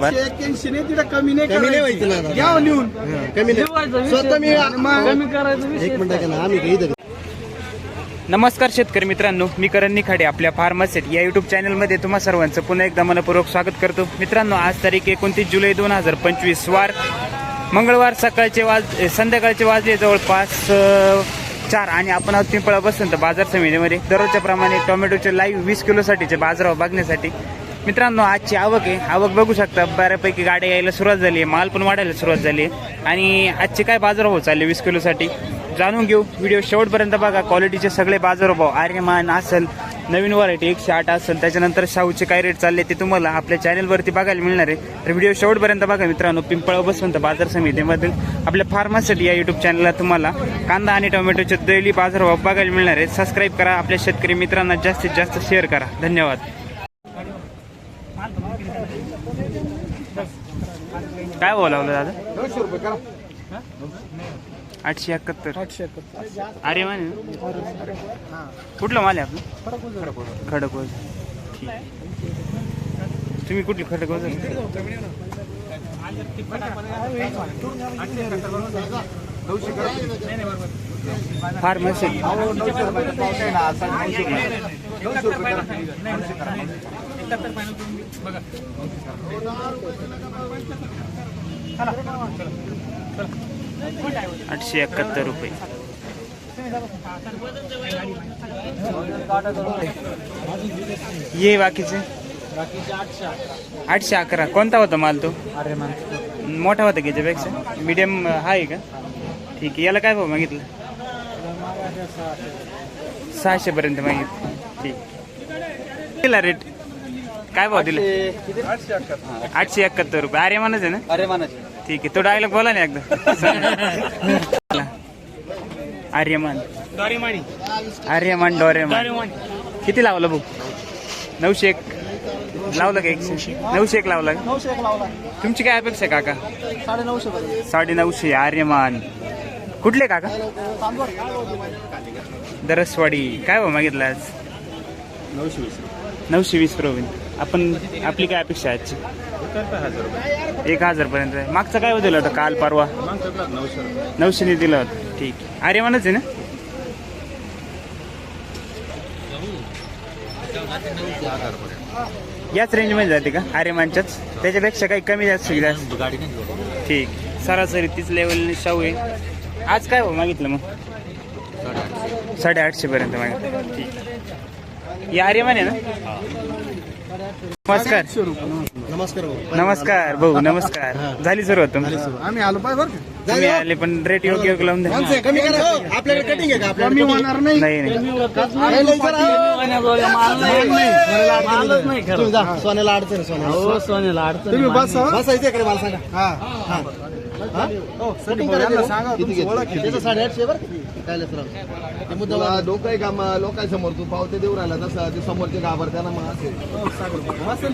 एक्क्याऐंशी नाही तिला कमी नाही कमी नाही करायची. व्हायचं ना. घ्या हो लिहून कमी नाही. स्वतः मी कमी एक मिनिट ना आम्ही काही इथं नमस्कार शेतकरी मित्रांनो मी करण निखाडे आपल्या फार्मासेट या युट्यूब चॅनलमध्ये तुम्हा सर्वांचं पुन्हा एकदा मनपूर्वक स्वागत करतो. मित्रांनो आज तारीख एकोणतीस जुलै दोन हजार पंचवीस वार मंगळवार सकाळचे वाज संध्याकाळचे वाजले जवळपास अ, चार. आणि आपण आहोत पिंपळा बसंत बाजार समितीमध्ये. दररोजच्या प्रमाणे टोमॅटोचे लाईव्ह वीस किलोसाठीचे बाजारावर बघण्यासाठी. मित्रांनो आजची आवक आहे. आवक बघू शकता बऱ्यापैकी गाड्या यायला सुरुवात झाली आहे. माल पण वाढायला सुरुवात झाली आहे. आणि आजचे काय बाजार भाव चालले वीस किलोसाठी? जाणून घेऊ. व्हिडिओ शेवटपर्यंत बघा. क्वालिटीचे सगळे बाजारभाव आर्यमान असेल नवीन व्हरायटी एकशे आठ असेल. त्याच्यानंतर शाहूचे काय रेट चालले ते तुम्हाला आपल्या चॅनलवरती बघायला मिळणार आहे. तर व्हिडिओ शेवटपर्यंत बघा मित्रांनो. पिंपळा बसवंत बाजार समितीमधील आपल्या फार्मासाठी या युट्यूब चॅनलला तुम्हाला कांदा आणि टोमॅटोचे दैली बाजारभाव बघायला मिळणार आहे सबस्क्राईब करा. आपल्या शेतकरी मित्रांना जास्तीत जास्त शेअर करा. धन्यवाद. काय बोलावलं दादा? दोनशे रुपये करा. आठशे एकाहत्तर. आठशे एकाहत्तर. अरे मान? कुठलं माल आहे आपलं? खडकवज ठीक. तुम्ही कुठली खडकवज फार्मसी. आठशे एकाहत्तर रुपये. ये बाकीचे? आठशे अकरा. कोणता होता माल तो? मोठा होता की याच्यापेक्षा? मीडियम हा आहे का? ठीक आहे. याला काय भाव मागितलं? सहाशे पर्यंत मागितलं. ठीक. दिला रेट काय भाव दिला? आठशे एकाहत्तर रुपये. अरे मानच आहे ना? अरे मानाचे ठीक आहे. तो डायलॉग बोला ना एकदा. आर्यमान. आर्यमान डोरेमान. किती लावलं भाऊ? नऊशे एक. लावलं का एकशे? नऊशे एक लावला का? नऊशे एक लावला. तुमची काय अपेक्षा आहे काका? साडे नऊशे पर्यंत साडे नऊशे आर्यमान. कुठले काका? दरसवाडी. काय भाऊ मागितलं आज? नऊशे वीस. नऊशे वीस प्रवीण आपण आपली काय अपेक्षा आहे आजची? एक हजार पर्यंत आहे. मागचं काय दिलं होतं काल परवा? नऊशे नऊशेने दिलं होतं. ठीक आहे. आर्यमानच आहे ना? याच रेंजमध्ये जाते का आर्यमानच्याच? त्याच्यापेक्षा काही कमी जास्त नाही ठीक. सरासरी तीच लेवल शाहू आहे. आज काय हो मागितलं मग? साडेआठशे. पर्यंत मागितलं. ठीक. या आर्यमान आहे ना? नमस्कार. नमस्कार भाऊ. नमस्कार भाऊ नमस्कार. झाली सुरुवात तुमची? आम्ही आलो बरं का? तुम्ही आले पण रेट योग्य योग्य लावून द्या. माणसं कमी करा हो, आपल्याकडे कटिंग आहे का? कमी आपल्याकडे होणार नाही. नाही नाही. नाही, नाही, सर, हो. तुम्ही जा, सोन्याला अडचण आहे, सोन्याला. तुम्ही बसा बसायचं इकडे मला सांगा. हा. हा. हा? लोक आहे. का? मग लोकांसमोर? तू पावते देऊ राहिला तसं ते समोरचे घाबरत्या ना मग असे. असेल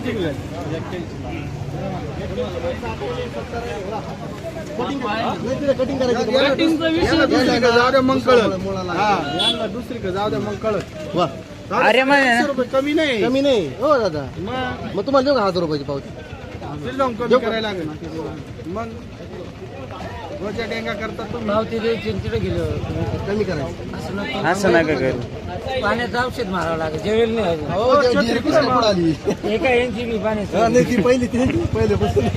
कटिंग करायची का? यांना दुसरीकडे जाऊ द्या मग कळत हा यांना दुसरीकडे जाऊ द्या मग कळत वा. अरे मग- कमी नाही. कमी नाही. हो दादा. मग? मग तुम्हाला देऊ का हजार रुपयाची पावती? तिला जाऊन कमी करायचं असं नका करू पाण्याचं औषध मारावं लागेल जेवेल नाही अजून. हो ते जिरी कुठं पुढं आली एका यांची मी पाण्याचं हा, नाही ती पहिली ती पहिले बसून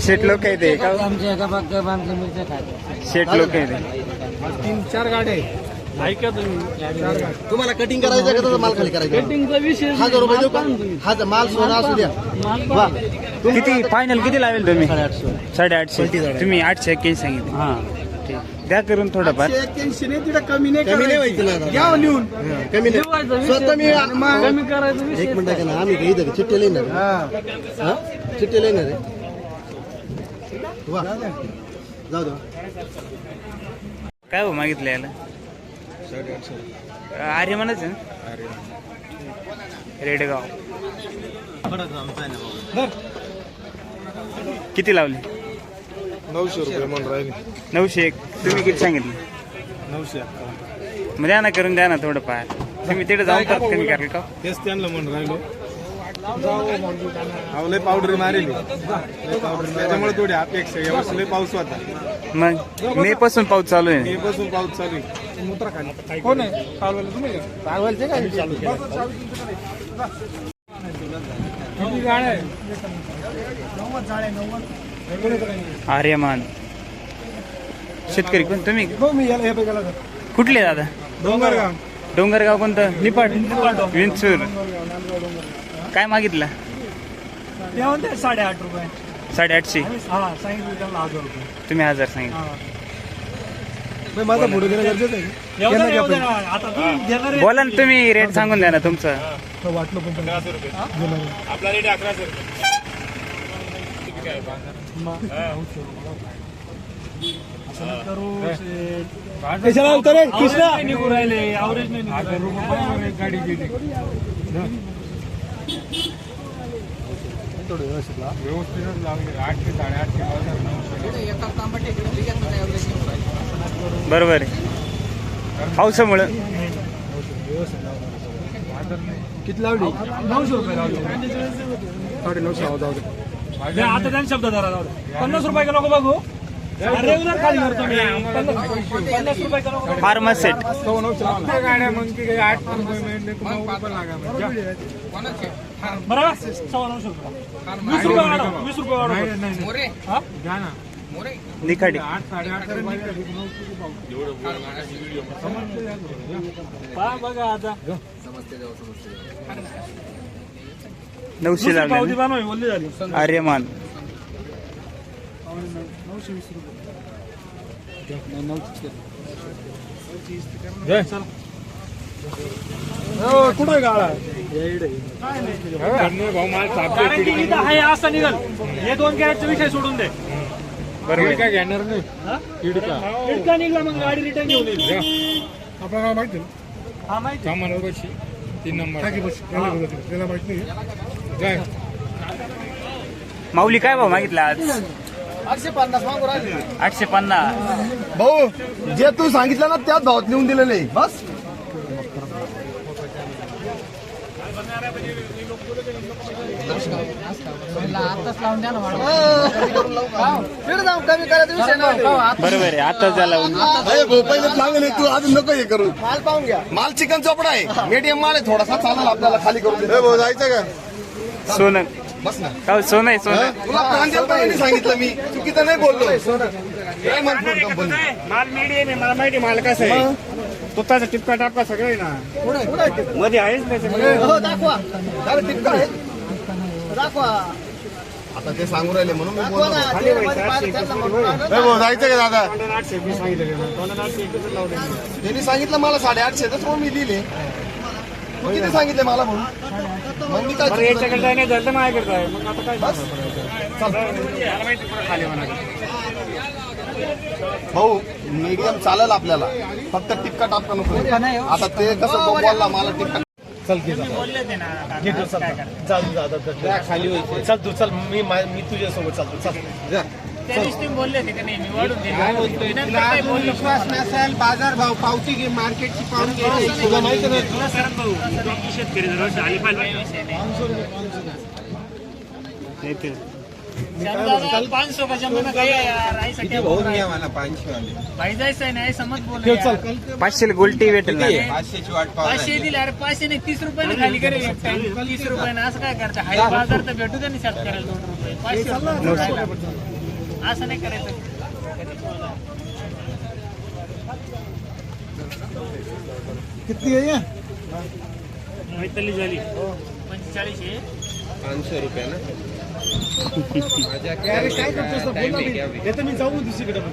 शेट लोक आहे ते का आमच्या एका बाग आमच्या मिरच्या खायच्या शेट लोक आहे ते तीन चार गाड्या आहे. ऐका तुम्ही. तुम्हाला कटिंग करायचं का माल खाली करायचं? विषय हजार रुपये देऊ का? हजार माल सोना असू द्या. वा. किती फायनल किती लावेल तुम्ही? साडेआठशे. साडेआठशे. तुम्ही आठशे एक्क्याऐंशी सांगितले. हा. ठीक द्या करून थोडंफार. एक्क्याऐंशी नाही तिला कमी नाही कमी नाही करायची. व्हायचं. ना घ्या लिहून. कमी नाही. स्वतः मी मग कमी करायचं विषय एक मिनिट का ना आम्ही काही इथं चिठ्ठी लिहिणार? आहे. हा. हा? चिठ्ठी लिहिणार आहे? वा. जाऊ दे. काय हो मागितलं याला? आर्यमानच आहे रेडगाव. किती लावले? नऊशे रुपये म्हणून राहिले. नऊशे एक. तुम्ही किती सांगितलं? नऊशे मग द्या ना करून द्या ना थोडं फार तुम्ही तिथे जाऊन परत कमी कराल का? तेच त्यांना म्हणून राहिलो. अहो लय पावडर मारेल. त्याच्यामुळे थोडी अपेक्षा आहे. यावर्षी लय पाऊस होता. मग? मे पासून पाऊस चालू आहे. हे बसून पाऊस चालू आहे. खाली कोण आहे कालवाला तुम्ही कालवालचे काय चालू? किती गाड्या आहे आर्यमान. शेतकरी कोण? तुम्ही? हो मी याला हे बघायला कुठले दादा? डोंगरगाव डोंगरगाव कोणतं? निपाट विंचूर. काय मागितलं? ते म्हणते साडेआठ रुपये. साडेआठशे. हा सांगितलं त्यांना हजार रुपये. तुम्ही हजार सांगितलं. माझा फोटो घेणं गरजेचं आहे. आता तुम्ही घेणार बोला ना तुम्ही रेट सांगून द्या ना तुमचं. वाटलं पण आपला रेट अकराशे कशाला उतरे कृष्णा! निघू राहिले नाही व्यवस्थित आठशे साडेआठशे बरोबर आहे. पावसामुळं. किती लावली? नऊशे रुपये लावली. साडे नऊशे आवाज आता त्यांनी शब्द धरा जाऊ दे. पन्नास रुपये का नको बघू? रेग्युलर खाली करतो मी. पन्नास रुपये का नको फार्मा सेट. गाड्या मग आठ बरोबर सव्वा नऊशे रुपये वीस रुपये वाढव वीस रुपये वाढव. हा? घ्या ना. निखाडी आठ साडेआठ पहा बघा आता नऊशे लागले आर्यमान. नऊशे वीस रुपये कुठे गाळा? इथं आहे असं निघल. हे दोन कॅरेटचा विषय सोडून दे. बरोबर काय घेणार नाही. इडका निघला मग गाडी रिटर्न घेऊन येईल. आपलं नाव माहिती हा माहिती. कामाला बशी. तीन नंबर. त्याला माहिती नाही. जय. माऊली काय भाव मागितला आज? आठशे पन्नास मागू राहिले आठशे पन्नास. भाऊ जे तू सांगितलं ना त्याच भावात लिहून दिलेलं आहे बस. आताच लावून द्या ना तिकडे जाऊ कमी करायचा विषय नाही बरोबर आहे आता झाला अरे भाऊ पहिलेच मागेल तू अजून नको हे करू. माल पाहून घ्या माल चिकन चोपडा आहे. मीडियम माल आहे थोडासा चालेल आपल्याला खाली करून भाऊ जायचं का? सोनं. बस ना. का सोनं आहे सोनं. तुला प्रांजल पाहिजे सांगितलं मी. चुकीचं नाही बोललो. कंपनी माल मीडियम आहे? मला माहिती माल कसं आहे? तुताचा टिपका टापका सगळं आहे? ना मध्ये आहेच त्याच्यामध्ये हो दाखवा. दाखवा टिपका आहे. दाखवा. आता ते सांगू राहिले म्हणून मी दाखवा बोललो. ना ते मध्ये पाहिलं त्यांना म्हणून ए भाऊ जायचं का दादा? तोंडाने आठशे मी सांगितलं ना तोंडाने आठशे एकच लावले त्यांनी सांगितलं मला साडेआठशे तर मग मी लिहिले. मग किती सांगितले मला म्हणून? मग मी काय? याच्याकडे जाय नाही झालं तर माझ्याकडे जाय. मग आता काय भाऊ मीडियम चालेल आपल्याला. फक्त टिक्का टापका नको. आता ते कसं तो बोलला मला टिक्का खाली व्हायचं चल तू चल मी मा- मी तुझ्यासोबत चालतो. चल. विश्वास नसेल बाजार भाव पावती घे मार्केटची पावती तुला माहिती नाही. पाच सौ का जमाना गया यार ऐसा क्या बोल रहा. है भाई जैसा है ना ऐसा मत बोल यार पाचशे गोल्टी भेटेल ना? पाचशे दिले अरे पाचशे नाही तीस रुपयाने खाली करेल. एक टाइम तीस रुपयाने असं काय करता? हाय बाजार तर भेटू दे ना शेतकऱ्याला दोन रुपये. पाचशे रुपये. असं नाही करायचं. किती आहे? मैतली झाली. पंचेचाळीस आहे. काय करतोस बोल ना? मी. येतो मी जाऊ दुसरीकडे पण.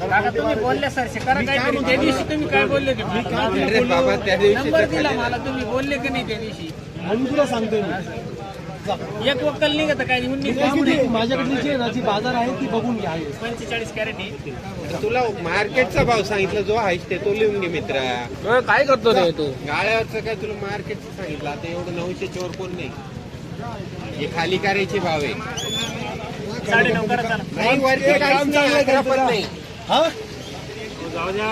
काका तुम्ही बोलले सर करा काहीतरी. त्या दिवशी तुम्ही काय बोलले ते? नंबर दिला मला तुम्ही बोलले की नाही त्या दिवशी? म्हणून तुला सांगतोय मी. एक वक्कल निघत काय किती? माझ्याकडे जी आहे बाजार आहे ती बघून घ्या. पंचेचाळीस कॅरेट आहे. तुला मार्केटचा भाव सांगितला जो आहेस ते तो लिहून घे मित्रा. काय करतो रे तू? गाळ्यावरचं काय तुला मार्केटचं सांगितलं? आता एवढं नऊशे चोर कोण नाही? हे खाली करायचे भाव आहे. नाही वरती काहीच नाही, अकरा पण नाही. हा? जाऊ द्या.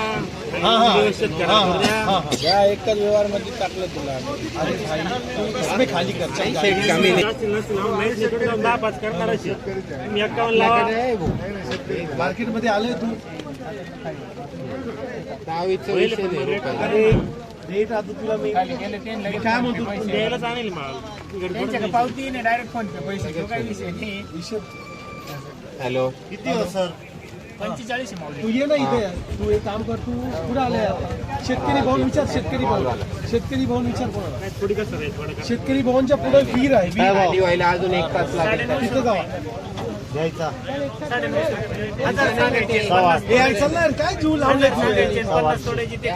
व्यवस्थित करा या एकच व्यवहारमध्ये टाकलं तुला अरे भाई तू इसमें खाली कर. चल गाडी. कमी नाही. दहा पाच करणारच मी एक्कावन्न लावा. मार्केटमध्ये आले तू. दहावीचा विषय नाही. अरे रेट आता तुला मी. काय म्हणतो तू? द्यायलाच आणेल माल. त्यांच्याकडे पावती नाही डायरेक्ट फोन पे पैसे. तो काही विषय नाही. हॅलो. किती हो सर? पंचेचाळीस आहे माऊली. तू ये ना इथे. तू एक काम कर तू कुठं आलाय आता. शेतकरी भवन विचार शेतकरी भवन. शेतकरी भवन विचार कोणाला? थोडी कसं आहे थोडं शेतकरी भवनच्या पुढे वीर आहे वीर खाली व्हायला अजून एक तास लागेल. तिथं जावा. हे आहे, चल ना रे, काय जीव लावले ते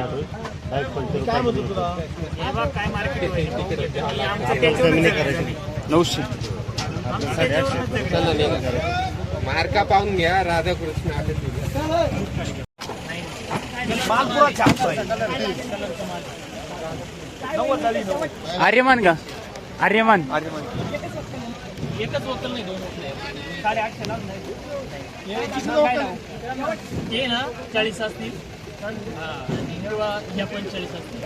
काय म्हणतो तुला? हे बघ काय मार्केट आहे? आमचं त्याच्यावरच आहे. नऊशे. मार्का पाहून घ्या राधाकृष्ण मालपुरा छापतो आहे आर्यमान का आर्यमान. एकच वकल नाही दोन वकल आहे. साडेआठशे लावून नाही ना चाळीस असतील. आणि किंवा ह्या असतील.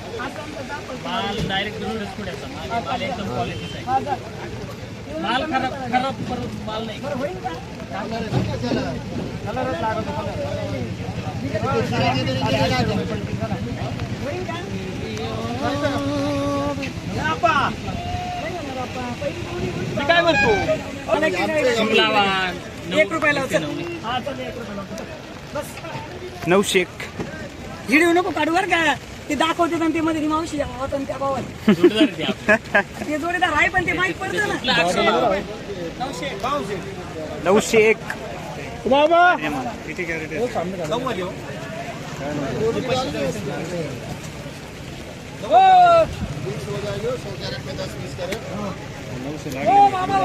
माल डायरेक्ट माल एकदम क्वालिटीचा आहे माल खराब खराब परत माल नाही. कलरच लागत मी काय म्हणतो? एक रुपयाला नऊशे एक. नको काढू बरं का. ते दाखवते आणि ते मध्ये मावशी होतं त्या भावात ते जोडीदार आहे पण ते माहीत पडतं ना. नऊशे एक हो मामा